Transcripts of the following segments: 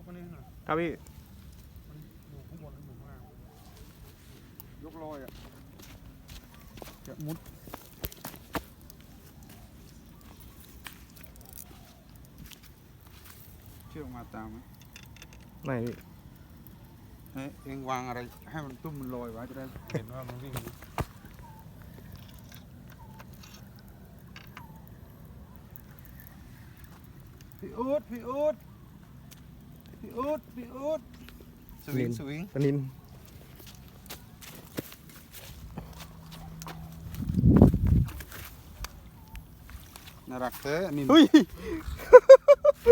กอันนี้หน่อยครับพี่ มันอยู่ข้างบนหรืออยู่ข้างล่างยกลอยอะจะมุดเชือกมาตามไหมไม่พี่เฮ้ยเองวางอะไรให้มันตุ้มมันลอยไว้จะได้เห็นว่ามันวิ่งพี่อูดพี่อูด พี่อูดพี่อูดสวิงสวิงปลานินน่ารักเต้นี่เฮ้ย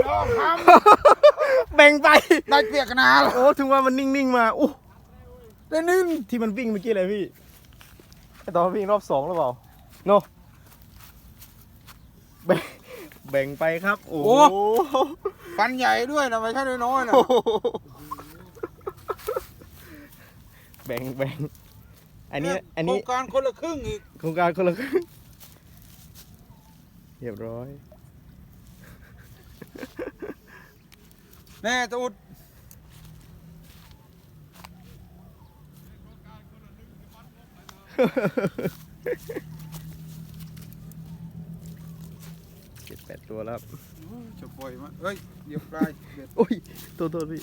ยอมทแบ่งไปำได้เปียกนาแล้วโอ้ถึงว่ามันนิ่งๆมาอู้ได้นึ่งที่มันวิ่งเมื่อกี้เลยพี่ไอตอนมันวิ่งรอบสองหรือเปล่าโนแบ่ง แบ่งไปครับ โอ้โหฟันใหญ่ด้วยนะไม่ใช่น้อยๆนะแบ่งแบ่งอันนี้อันโครนี้งการคนละครึ่งอีกโครงการคนละครึ่งเรียบร้อย แน่ตูดเจ็ด แปดตัวแล้วครับจะปล่อยมันเอ้ยเหยียบปลายเบ็ด โอ้ยโทษโทษพี่